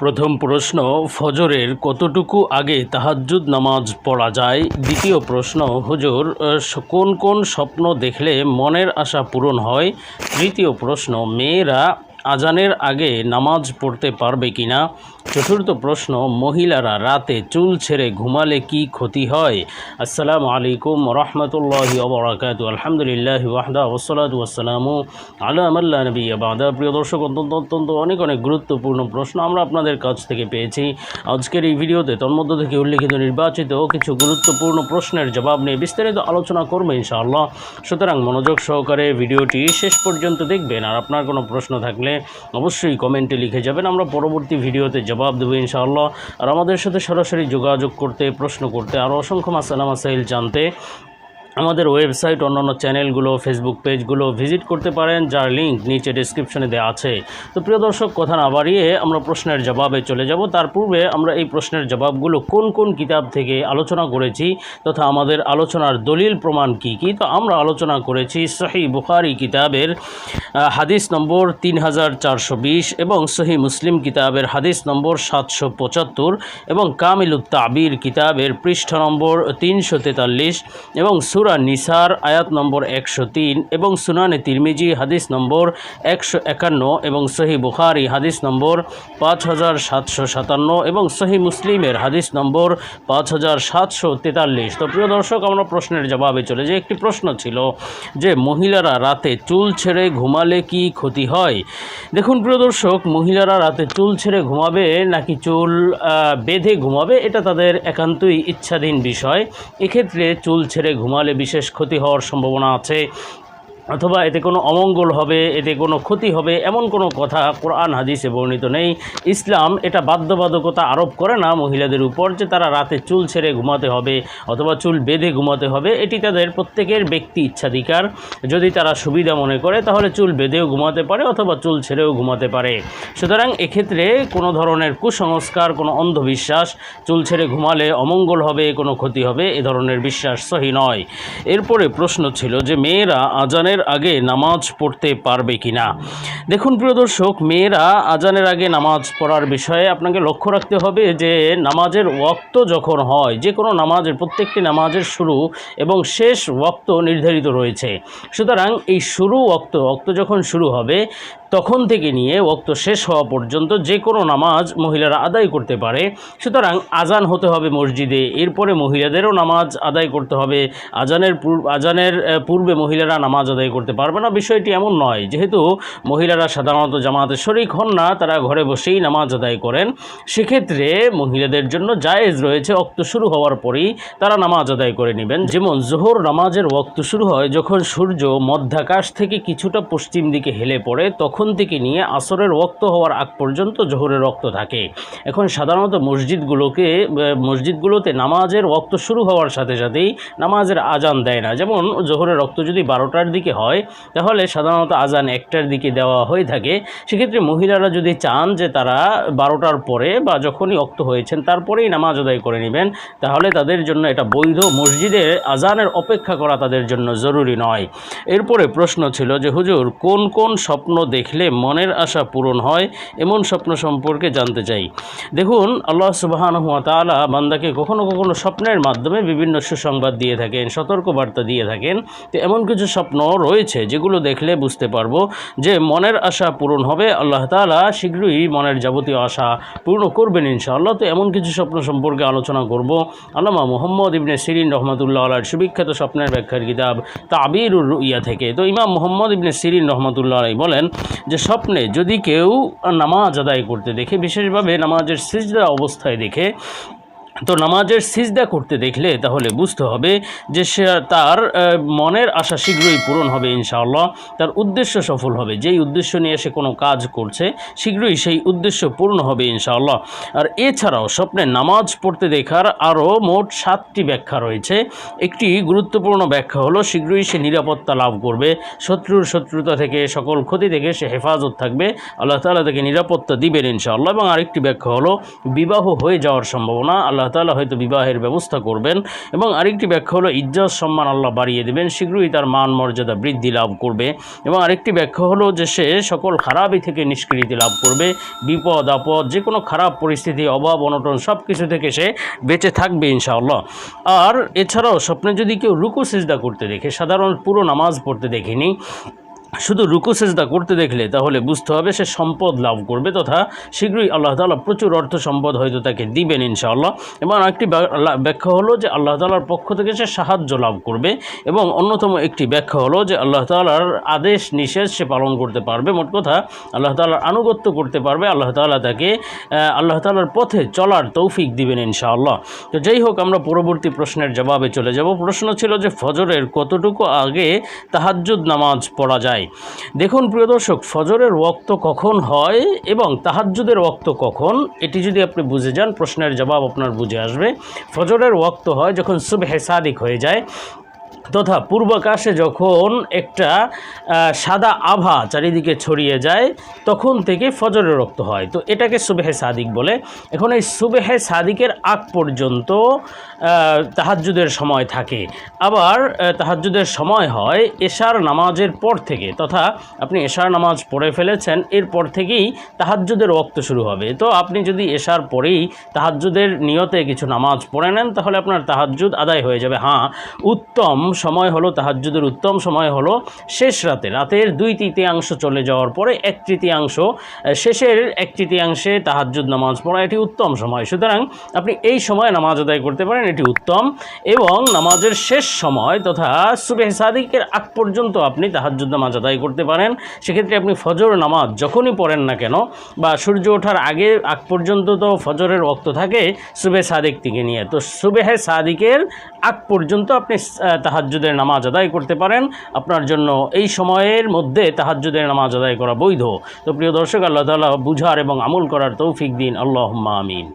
প্রথম প্রশ্ন, ফজরের কতটুকু আগে তাহাজ্জুদ নামাজ পড়া যায়? দ্বিতীয় প্রশ্ন, হুজুর কোন কোন স্বপ্ন দেখলে মনের আশা পূরণ হয়? তৃতীয় প্রশ্ন, মেয়েরা আজানের আগে নামাজ পড়তে পারবে কিনা চতুর্থ প্রশ্ন, মহিলারা রাতে চুল ছেড়ে ঘুমালে কি ক্ষতি হয়? আসসালামু আলাইকুম রহমতুল্লাহ ওবরাকাত আলহামদুলিল্লাহ ওয়াহদা ওসলাত ওয়াসালামু আলা আমাল্লা নবী বাদা। প্রিয় দর্শক, অত্যন্ত অত্যন্ত অনেক অনেক গুরুত্বপূর্ণ প্রশ্ন আমরা আপনাদের কাছ থেকে পেয়েছি। আজকের এই ভিডিওতে তন্মধ্য থেকে উল্লিখিত নির্বাচিত কিছু গুরুত্বপূর্ণ প্রশ্নের জবাব নিয়ে বিস্তারিত আলোচনা করব ইনশাআল্লাহ। সুতরাং মনোযোগ সহকারে ভিডিওটি শেষ পর্যন্ত দেখবেন। আর আপনার কোনো প্রশ্ন থাকলে অবশ্যই কমেন্টে লিখে যাবেন। আমরা পরবর্তী ভিডিওতে জবাব দেবো ইনশাআল্লাহ। আর আমাদের সাথে সরাসরি যোগাযোগ করতে, প্রশ্ন করতে, আর অসংখ্য মাসালা মাসাইল জানতে আমাদের ওয়েবসাইট, অন্যান্য চ্যানেলগুলো ফেসবুক পেজগুলো ভিজিট করতে পারেন, যার লিঙ্ক নিচে ডিসক্রিপশনে দেওয়া আছে। তো প্রিয় দর্শক, কথা না বাড়িয়ে আমরা প্রশ্নের জবাবে চলে যাব। তার পূর্বে আমরা এই প্রশ্নের জবাবগুলো কোন কোন কিতাব থেকে আলোচনা করেছি তথা আমাদের আলোচনার দলিল প্রমাণ কি কি? তো আমরা আলোচনা করেছি সহি বুখারি কিতাবের হাদিস নম্বর তিন হাজার চারশো বিশ এবং সহি মুসলিম কিতাবের হাদিস নম্বর সাতশো পঁচাত্তর এবং কামিলুত তাবির কিতাবের পৃষ্ঠা নম্বর তিনশো তেতাল্লিশ এবং সুরা নিসার, আয়াত নম্বর একশো তিন এবং সুনানে তিরমিজি, হাদিস নম্বর একশো একান্ন এবং সহি বুখারি, হাদিস নম্বর পাঁচ হাজার সাতশো সাতান্ন এবং সহি মুসলিমের হাদিস নম্বর পাঁচ হাজার সাতশো তেতাল্লিশ। তো প্রিয় দর্শক, আমরা প্রশ্নের জবাবে চলে যে একটি প্রশ্ন ছিল যে, মহিলারা রাতে চুল ছেড়ে ঘুমালে কি ক্ষতি হয়? দেখুন প্রিয় দর্শক, মহিলারা রাতে চুল ছেড়ে ঘুমাবে নাকি চুল বেঁধে ঘুমাবে? এটা তাদের একান্তই ইচ্ছাধীন বিষয়। এক্ষেত্রে চুল ছেড়ে ঘুমালে বিশেষ ক্ষতি হওয়ার সম্ভাবনা আছে। অথবা এতে কোনো অমঙ্গল হবে, এতে কোনো ক্ষতি হবে, এমন কোনো কথা কোরআন হাদিসে বর্ণিত নেই। ইসলাম এটা বাধ্যবাধকতা আরোপ করে না মহিলাদের উপর যে তারা রাতে চুল ছেড়ে ঘুমাতে হবে অথবা চুল বেঁধে ঘুমাতে হবে, এটি তাদের প্রত্যেকের ব্যক্তি ইচ্ছাধিকার। যদি তারা সুবিধা মনে করে, তাহলে চুল বেঁধেও ঘুমাতে পারে অথবা চুল ছেড়েও ঘুমাতে পারে। সুতরাং এক্ষেত্রে কোনো ধরনের কুসংস্কার, কোনো অন্ধবিশ্বাস, চুল ছেড়ে ঘুমালে অমঙ্গল হবে, কোনো ক্ষতি হবে, এ ধরনের বিশ্বাস সহি নয়। এরপরে প্রশ্ন ছিল যে মেয়েরা আজানের আগে নামাজ পড়তে পারবে কি না দেখুন, প্রিয় দর্শক, মেয়েরা আজানের আগে নামাজ পড়ার বিষয়ে আপনাকে লক্ষ্য রাখতে হবে যে, নামাজের ওয়াক্ত যখন হয়, যে কোনো নামাজের, প্রত্যেকটি নামাজের শুরু এবং শেষ ওয়াক্ত নির্ধারিত রয়েছে। সুতরাং এই শুরু ওক্ত ওক্ত যখন শুরু হবে তখন থেকে নিয়ে ওক্ত শেষ হওয়া পর্যন্ত যে কোনো নামাজ মহিলারা আদায় করতে পারে। সুতরাং আজান হতে হবে মসজিদে। এরপরে মহিলাদেরও নামাজ আদায় করতে হবে। আজানের আজানের পূর্বে মহিলারা নামাজ আদায় করতে পারবে না। বিষয়টি এমন নয়, যেহেতু মহিলারা সাধারণত জামাতে শরিক হন না, তারা ঘরে বসেই নামাজ আদায় করেন। সেক্ষেত্রে মহিলাদের জন্য জায়েজ রয়েছে অক্ত শুরু হওয়ার পরেই তারা নামাজ আদায় করে নেবেন। যেমন জোহর নামাজের ওক্ত শুরু হয় যখন সূর্য মধ্যাকাশ থেকে কিছুটা পশ্চিম দিকে হেলে পড়ে, তখন থেকে নিয়ে আসরের ওক্ত হওয়ার আগ পর্যন্ত জোহরের রক্ত থাকে। এখন সাধারণত মসজিদগুলোকে মসজিদগুলোতে নামাজের ওক্ত শুরু হওয়ার সাথে সাথেই নামাজের আজান দেয় না। যেমন জোহরের রক্ত যদি বারোটার দিকে হয়, তাহলে সাধারণত আজান একটার দিকে দেওয়া হয়ে থাকে। সেক্ষেত্রে মহিলারা যদি চান যে তারা বারোটার পরে বা যখনই অক্ত হয়েছেন, তারপরেই নামাজ আদায় করে নেবেন, তাহলে তাদের জন্য এটা বৈধ। মসজিদে আজানের অপেক্ষা করা তাদের জন্য জরুরি নয়। এরপরে প্রশ্ন ছিল যে, হুজুর, কোন কোন স্বপ্ন দেখলে মনের আশা পূরণ হয়, এমন স্বপ্ন সম্পর্কে জানতে চাই। দেখুন, আল্লাহ সুবাহান তালা বান্দাকে কখনো কখনো স্বপ্নের মাধ্যমে বিভিন্ন সুসংবাদ দিয়ে থাকেন, সতর্কবার্তা দিয়ে থাকেন। তো এমন কিছু স্বপ্ন রয়েছে যেগুলো দেখলে বুঝতে পারব যে মনের আশা পূরণ হবে, আল্লাহ তালা শীঘ্রই মনের যাবতীয় আশা পূর্ণ করবেন ইনশাআল্লাহ। তো এমন কিছু স্বপ্ন সম্পর্কে আলোচনা করব। আল্লামা মোহাম্মদ ইবনে সিরিন রহমতুল্লাহ আলার সুবিখ্যাত স্বপ্নের ব্যাখ্যার কিতাব তাবিরুর ইয়া থেকে। তো ইমাম মোহাম্মদ ইবনে সিরিন রহমতুল্লাহ আলাই বলেন যে স্বপ্নে যদি কেউ নামাজ আদায় করতে দেখে বিশেষভাবে নামাজের সিজদা অবস্থায় দেখে তো নামাজের সিজদা করতে দেখলে তাহলে বুঝতে হবে যে সে তার মনের আশা শীঘ্রই পূরণ হবে ইনশাআল্লাহ। তার উদ্দেশ্য সফল হবে। যেই উদ্দেশ্য নিয়ে সে কোনো কাজ করছে, শীঘ্রই সেই উদ্দেশ্য পূর্ণ হবে ইনশাআল্লাহ। আর এছাড়াও স্বপ্নে নামাজ পড়তে দেখার আরও মোট সাতটি ব্যাখ্যা রয়েছে। একটি গুরুত্বপূর্ণ ব্যাখ্যা হলো, শীঘ্রই সে নিরাপত্তা লাভ করবে। শত্রুর শত্রুতা থেকে, সকল ক্ষতি থেকে সে হেফাজত থাকবে। আল্লাহ তাআলা তাকে নিরাপত্তা দিবেন ইনশাআল্লাহ। এবং আরেকটি ব্যাখ্যা হলো, বিবাহ হয়ে যাওয়ার সম্ভাবনা, আল্লাহ আল্লাহ তাআলা হয়তো বিবাহের ব্যবস্থা করবেন এবং আরেকটি ব্যাখ্যা হলো, ইজ্জত সম্মান আল্লাহ বাড়িয়ে দেবেন, শীঘ্রই তার মান মর্যাদা বৃদ্ধি লাভ করবে। এবং আরেকটি ব্যাখ্যা হলো যে, সে সকল খারাপই থেকে নিষ্কৃতি লাভ করবে। বিপদ, আপদ যে কোনো খারাপ পরিস্থিতি, অভাব, অনটন সব কিছু থেকে সে বেঁচে থাকবে ইনশাআল্লাহ। আর এছাড়াও স্বপ্নে যদি কেউ রুকু সিজদা করতে দেখে, সাধারণ পুরো নামাজ পড়তে দেখিনি শুধু রুকু সেজদা করতে দেখলে তাহলে বুঝতে হবে সে সম্পদ লাভ করবে তথা শীঘ্রই আল্লাহ তাআলা প্রচুর অর্থ সম্পদ হয়তো তাকে দিবেন ইনশাআল্লাহ। এবং একটি ব্যাখ্যা হলো যে আল্লাহ তালার পক্ষ থেকে সে সাহায্য লাভ করবে এবং অন্যতম একটি ব্যাখ্যা হলো যে আল্লাহ তাআলার আদেশ নিষেধ সে পালন করতে পারবে। মোট কথা আল্লাহ তালার আনুগত্য করতে পারবে। আল্লাহ তাআলা তাকে আল্লাহ তাআলার পথে চলার তৌফিক দিবেন ইনশাআল্লাহ। তো যাই হোক, আমরা পরবর্তী প্রশ্নের জবাবে চলে যাব। প্রশ্ন ছিল যে ফজরের কতটুকু আগে তাহাজ্জুদ নামাজ পড়া যায়? দেখুন, প্রিয় দর্শক, ফজরের ওক্ত কখন হয় এবং তাহাজ্জুদের ওক্ত কখন? এটি যদি আপনি বুঝে যান, প্রশ্নের জবাব আপনার বুঝে আসবে। ফজরের ওক্ত হয় যখন সুবহে সাদিক হয়ে যায়। তথা পূর্বাকাশে যখন একটা সাদা আভা চারিদিকে ছড়িয়ে যায়, তখন থেকে ফজরের রক্ত হয়। তো এটাকে সুবেহে সাদিক বলে। এখন এই সুবেহে সাদিকের আগ পর্যন্ত তাহাজ্জুদের সময় থাকে। আবার তাহাজ্জুদের সময় হয় এশার নামাজের পর থেকে। তথা আপনি এশার নামাজ পড়ে ফেলেছেন, এরপর থেকেই তাহাজ্জুদের রক্ত শুরু হবে। তো আপনি যদি এশার পরেই তাহাজ্জুদের নিয়তে কিছু নামাজ পড়ে নেন, তাহলে আপনার তাহাজ্জুদ আদায় হয়ে যাবে। হ্যাঁ উত্তম সময় হলো তাহাজ্জুদের উত্তম সময় হলো শেষ রাতে। রাতের দুই তৃতীয়াংশ চলে যাওয়ার পরে এক তৃতীয়াংশ শেষের এক তৃতীয়াংশে তাহাজ্জুদ নামাজ পড়া এটি উত্তম সময়। সুতরাং আপনি এই সময় নামাজ আদায় করতে পারেন এটি উত্তম। এবং নামাজের শেষ সময় তথা সুবেহ সাদিকের আগ পর্যন্ত আপনি তাহাজ্জুদ নামাজ আদায় করতে পারেন। সেক্ষেত্রে আপনি ফজর নামাজ যখনই পড়েন না কেন বা সূর্য ওঠার আগে আগ পর্যন্ত তো ফজরের রক্ত থাকে সুবেহ সাদিক থেকে নিয়ে। তো সুবেহে সাদিকের আগ পর্যন্ত আপনি আহ, তাহাজ্জুদের নামাজ আদায় করতে পারেন। আপনার জন্য এই সময়ের মধ্যে তাহাজুদের নামাজ আদায় করা বৈধ। তো প্রিয় দর্শক, আল্লাহ তালা বুঝার এবং আমল করার তৌফিক দিন। আল্লাহ আমিন।